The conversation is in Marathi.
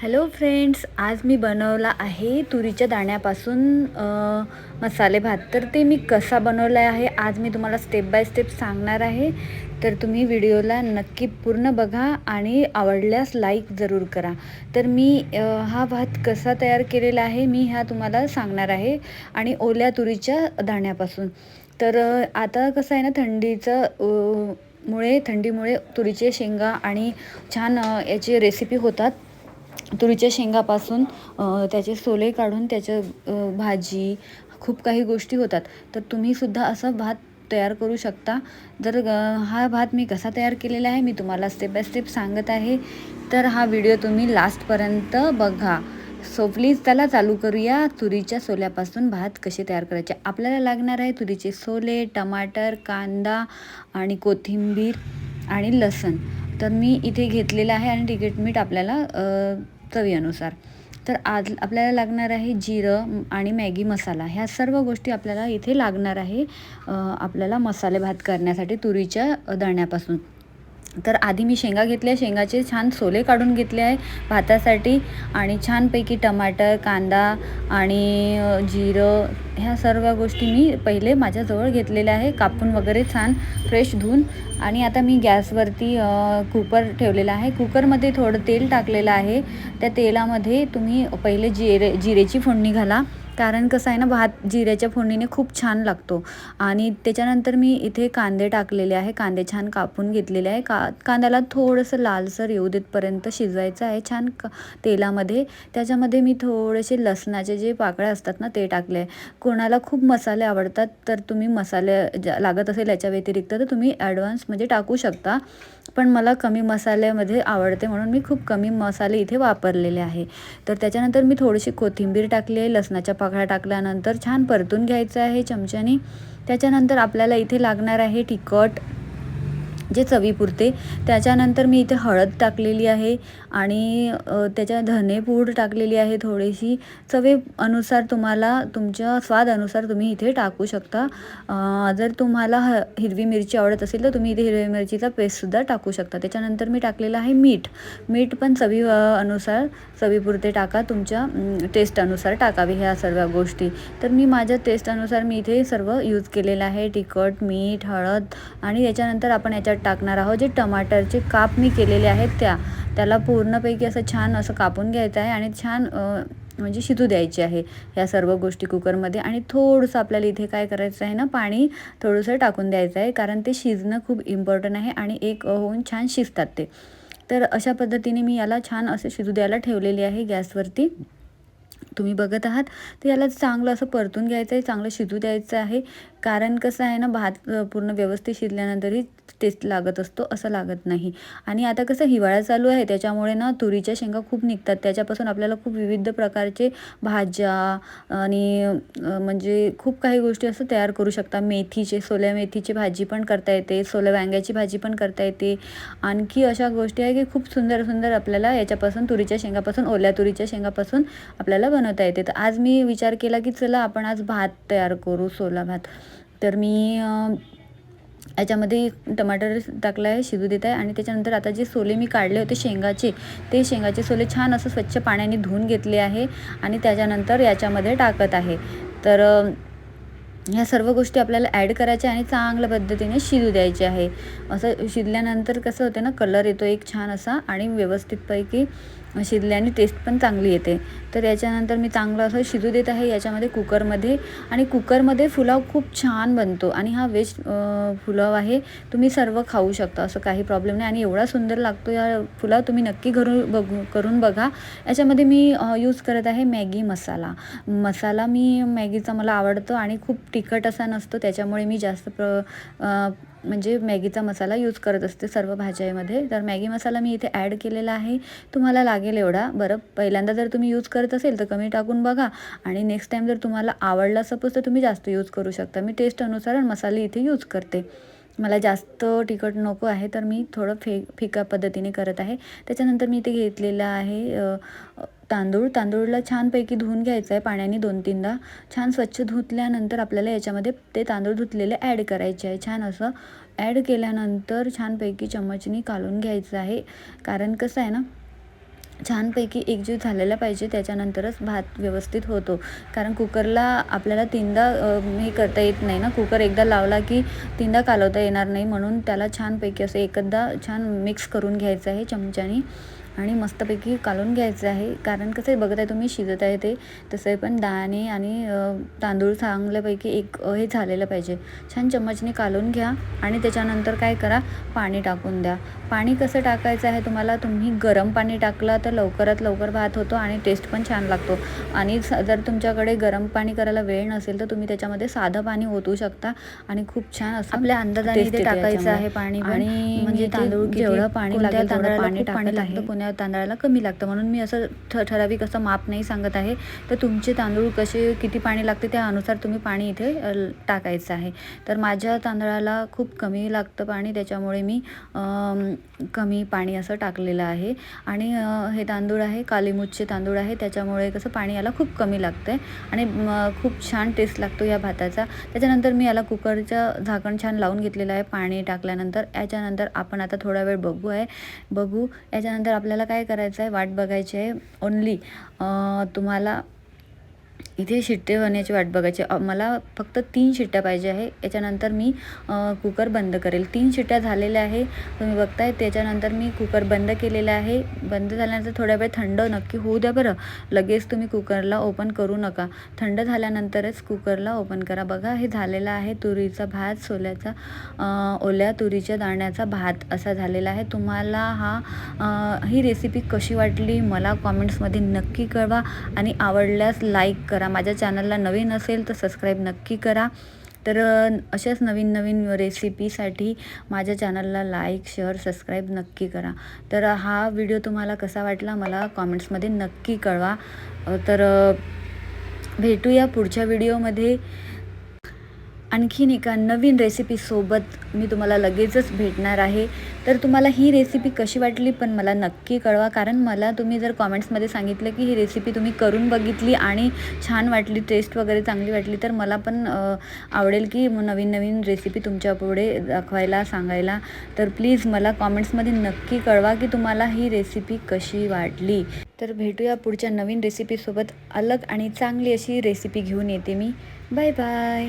हॅलो फ्रेंड्स आज मी बनवला आहे तुरीच्या दाण्यापासून मसाले भात. तर ते मी कसा बनवला आहे आज मी तुम्हाला स्टेप बाय स्टेप सांगणार आहे. तर तुम्ही व्हिडिओला नक्की पूर्ण बघा आणि आवडल्यास लाईक जरूर करा. तर मी हा भात कसा तयार केलेला आहे मी ह्या तुम्हाला सांगणार आहे. आणि ओल्या तुरीच्या दाण्यापासून. तर आता कसं आहे ना थंडीचं मुळे थंडीमुळे तुरीचे शेंगा आणि छान याची रेसिपी होतात. तुरीच्या शेंगापासून त्याचे सोले काढून त्याचं भाजी खूप काही गोष्टी होतात. तर तुम्हीसुद्धा असं भात तयार करू शकता. जर हा भात मी कसा तयार केलेला आहे मी तुम्हाला स्टेप बाय स्टेप सांगत आहे. तर हा व्हिडिओ तुम्ही लास्टपर्यंत बघा. सो प्लीज त्याला चालू करूया. तुरीच्या सोल्यापासून भात कसे तयार करायचे? आपल्याला लागणार आहे तुरीचे सोले टमाटर कांदा आणि कोथिंबीर आणि लसण. तर मी इथे घेतलेलं आहे आणि तिकीट मीठ आपल्याला चवीनुसार. तर आज आपल्याला लागणार आहे जिरं आणि मॅगी मसाला. ह्या सर्व गोष्टी आपल्याला इथे लागणार आहे आपल्याला मसाले भात करण्यासाठी तुरीच्या दाण्यापासून तर आधी मी शेंगा घेतल्या शेंगाचे छान सोले काढून घेतले आहे भातासाठी आणि छानपैकी टमाटर कांदा आणि जिरं ह्या सर्व गोष्टी मी पहिले माझ्याजवळ घेतलेल्या आहे. कापून वगैरे छान फ्रेश धुवून आणि आता मी गॅसवरती कुकर ठेवलेला आहे. कुकरमध्ये थोडं तेल टाकलेलं आहे. त्या तेलामध्ये तुम्ही पहिले जिरे जिरेची फोडणी घाला. कारण कसं आहे ना भात जिऱ्याच्या फोडणीने खूप छान लागतो. आणि त्याच्यानंतर मी इथे कांदे टाकलेले आहे. कांदे छान कापून घेतलेले आहे. का कांद्याला थोडंसं लालसर येऊ देतपर्यंत शिजवायचं आहे छान क तेलामध्ये. त्याच्यामध्ये मी थोडेसे लसणाचे जे पाकळ्या असतात ना ते टाकले आहे. कोणाला खूप मसाले आवडतात तर तुम्ही मसाले ज्या लागत असेल याच्या व्यतिरिक्त तर तुम्ही ॲडव्हान्स म्हणजे टाकू शकता. पण मला कमी मसाल्यामध्ये आवडते म्हणून मी खूप कमी मसाले इथे वापरलेले आहे. तर त्याच्यानंतर मी थोडीशी कोथिंबीर टाकली आहे लसणाच्या पाकळ्या टाकल्यानंतर छान परतून घ्यायचं आहे चमच्याने. त्याच्यानंतर आपल्याला इथे लागणार आहे तिखट. जे चवीपुरते. त्याच्यानंतर मी इथे हळद टाकलेली आहे आणि त्याच्या धनेपूड टाकलेली आहे थोडीशी. चवीनुसार तुम्हाला तुमच्या स्वादानुसार तुम्ही इथे टाकू शकता. जर तुम्हाला ह हिरवी मिरची आवडत असेल तर तुम्ही इथे हिरवी मिरचीचा पेस्टसुद्धा टाकू शकता. त्याच्यानंतर मी टाकलेलं आहे मीठ. मीठ पण चवी अनुसार चवीपुरते टाका. तुमच्या अम, टाकावे ह्या सर्व गोष्टी. तर मी माझ्या टेस्टअनुसार मी इथे सर्व यूज केलेलं आहे. तिखट मीठ हळद आणि याच्यानंतर आपण याच्या त्याच्यात टाकणार आहोत. जे टमाटरचे काप मी केलेले आहेत त्या त्याला पूर्णपैकी असं छान असं कापून घ्यायचं आहे आणि छान म्हणजे शिजू द्यायची आहे या सर्व गोष्टी कुकरमध्ये. आणि थोडंसं आपल्याला इथे काय करायचं आहे ना पाणी थोडंसं टाकून द्यायचं आहे कारण ते शिजणं खूप इम्पॉर्टंट आहे आणि एक होऊन छान शिजतात ते. तर अशा पद्धतीने मी याला छान असं शिजू द्यायला ठेवलेली आहे गॅसवरती. तुम्ही बघत आहात तर याला चांगलं असं परतून घ्यायचं आहे चांगलं शिजू द्यायचं आहे. कारण कसं आहे ना भात पूर्ण व्यवस्थित शिजल्यानंतरही टेस्ट लागत असतो असं लागत नाही. आणि आता कसं हिवाळा चालू आहे त्याच्यामुळे ना तुरीच्या शेंगा खूप निघतात. त्याच्यापासून आपल्याला खूप विविध प्रकारचे भाज्या आणि म्हणजे खूप काही गोष्टी असं तयार करू शकता. मेथीचे सोल्या मेथीची भाजी पण करता येते सोल्या वांग्याची भाजी पण करता येते. आणखी अशा गोष्टी आहे की खूप सुंदर सुंदर आपल्याला याच्यापासून तुरीच्या शेंगापासून ओल्या तुरीच्या शेंगापासून आपल्याला बनवता येते. तर आज मी विचार केला की चला आपण आज भात तयार करू सोला भात. तर मी याच्यामध्ये टमाटर टाकला आहे शिजू देत आहे आणि त्याच्यानंतर आता जे सोले मी काढले होते शेंगाचे ते शेंगाचे सोले छान असं स्वच्छ पाण्याने धुवून घेतले आहे आणि त्याच्यानंतर याच्यामध्ये टाकत आहे. तर ह्या सर्व गोष्टी आपल्याला ॲड करायच्या आणि चांगल्या पद्धतीने शिजू द्यायचे आहे. असं शिजल्यानंतर कसं होते ना कलर येतो एक छान असा आणि व्यवस्थितपैकी शिजल्याने टेस्ट पण चांगली येते. तर याच्यानंतर मी चांगलं असं शिजू देत आहे याच्यामध्ये कुकरमध्ये. आणि कुकरमध्ये पुलाव खूप छान बनतो. आणि हा व्हेज पुलाव आहे तुम्ही सर्व खाऊ शकता. असं काही प्रॉब्लेम नाही. आणि एवढा सुंदर लागतो या पुलाव तुम्ही नक्की घरून बघू करून बघा. याच्यामध्ये मी यूज करत आहे मॅगी मसाला. मसाला मी मॅगीचा मला आवडतो आणि खूप तिखट असा नसतो. त्याच्यामुळे मी जास्त प्र म्हणजे मॅगीचा मसाला यूज करत असते सर्व भाज्यामध्ये. तर मॅगी मसाला मी इथे ॲड केलेला आहे. तुम्हाला लागेल एवढा. बरं पहिल्यांदा जर तुम्ही यूज करत असेल तर कमी टाकून बघा. आणि नेक्स्ट टाईम जर तुम्हाला आवडला सपोज तर तुम्ही जास्त यूज करू शकता. मी टेस्ट अनुसार मसाले इथे यूज करते. मला जास्त तिखट नको आहे तर मी थोडं फे फिका पद्धतीने करत आहे. त्याच्यानंतर मी इथे घेतलेलं आहे तांदूळ. तांदूळला छानपैकी धुवून घ्यायचं आहे पाण्याने दोन तीनदा छान स्वच्छ धुतल्यानंतर आपल्याला याच्यामध्ये ते तांदूळ धुतलेले ॲड करायचे आहे. छान असं ॲड केल्यानंतर छानपैकी चम्मचनी कालून घ्यायचं आहे. कारण कसं आहे ना छानपैकी एकजीव झालेला पाहिजे त्याच्यानंतरच भात व्यवस्थित होतो. कारण कुकरला आपल्याला तीनदा हे करता येत नाही ना. कुकर एकदा लावला की तीनदा कालवता येणार नाही. म्हणून त्याला छानपैकी असं एकदा छान मिक्स करून घ्यायचं आहे चमच्यानी. आणि मस्तपैकी कालवून घ्यायचं आहे. कारण कसं आहे बघत आहे तुम्ही शिजत आहे ते. तसं पण दाणे आणि तांदूळ चांगल्यापैकी एक हे झालेलं पाहिजे. छान चम्मचने कालवून घ्या आणि त्याच्यानंतर काय करा पाणी टाकून द्या. पाणी कसं टाकायचं आहे तुम्हाला तुम्ही गरम पाणी टाकलं तर लवकरात लवकर भात होतो आणि टेस्ट पण छान लागतो. आणि जर तुमच्याकडे गरम पाणी करायला वेळ नसेल तर तुम्ही त्याच्यामध्ये साधं पाणी ओतू शकता. आणि खूप छान असं आपल्या अंदाजाने टाकायचं. आहे पाणी. आणि म्हणजे मी ते तांदूळ जेवढं पाणी लागेल तांदळाला पाणी टाकत आहे तांदळा तांदळाला कमी लागतं. म्हणून मी असं ठ ठराविक असं माप नाही सांगत आहे. तर तुमचे तांदूळ कसे किती पाणी लागते त्यानुसार तुम्ही पाणी इथे टाकायचं आहे. तर माझ्या तांदळाला खूप कमी लागतं पाणी त्याच्यामुळे मी कमी पाणी असं टाकलेलं आहे. आणि हे तांदूळ आहे कालीमुच्छे तांदूळ आहे. त्याच्यामुळे कसं पाणी याला खूप कमी लागतं. आहे आणि खूप छान टेस्ट लागतो या भाताचा. त्याच्यानंतर मी याला कुकरचं झाकण छान लावून घेतलेलं आहे. पाणी टाकल्यानंतर याच्यानंतर आपण आता थोडा वेळ बघू आहे बघू याच्यानंतर आपल्याला काय करायचं आहे वाट बघायची आहे. ओन्ली तुम्हाला इथे शिट्टे होण्याची वाट बघायची. मला फक्त तीन शिट्ट्या पाहिजे आहे. याच्यानंतर मी कुकर बंद करेल. तीन शिट्ट्या झालेल्या आहे. तुम्ही बघताय त्याच्यानंतर मी कुकर बंद केलेला आहे. बंद झाल्यानंतर थोड्या वेळ थंड नक्की होऊ द्या बरं. लगेच तुम्ही कुकरला ओपन करू नका. थंड झाल्यानंतरच कुकरला ओपन करा. बघा हे झालेलं आहे. तुरीचा भात सोल्याचा ओल्या तुरीच्या दाण्याचा भात असा झालेला आहे. तुम्हाला हा ही रेसिपी कशी वाटली? मला कॉमेंट्समध्ये नक्की कळवा आणि आवडल्यास लाईक करा. माझ्या चॅनलला नवीन असेल तर सबस्क्राईब नक्की करा. तर अशाच नवीन नवीन रेसिपीसाठी माझ्या चॅनलला लाईक शेअर सबस्क्राईब नक्की करा. तर हा व्हिडिओ तुम्हाला कसा वाटला मला कॉमेंट्समध्ये नक्की कळवा. तर भेटूया पुढच्या व्हिडिओमध्ये. आणखीन एका नवीन रेसिपीसोबत मी तुम्हाला लगेचच भेटणार आहे. तर तुम्हाला ही रेसिपी कशी वाटली पण मला नक्की कळवा. कारण मला तुम्ही जर कॉमेंट्समध्ये सांगितलं की ही रेसिपी तुम्ही करून बघितली आणि छान वाटली टेस्ट वगैरे चांगली वाटली तर मला पण आवडेल की नवीन नवीन रेसिपी तुमच्यापुढे दाखवायला सांगायला. तर प्लीज मला कॉमेंट्समध्ये नक्की कळवा की तुम्हाला ही रेसिपी कशी वाटली. तर भेटूया पुढच्या नवीन रेसिपीसोबत अलग आणि चांगली अशी रेसिपी घेऊन येते मी. Bye bye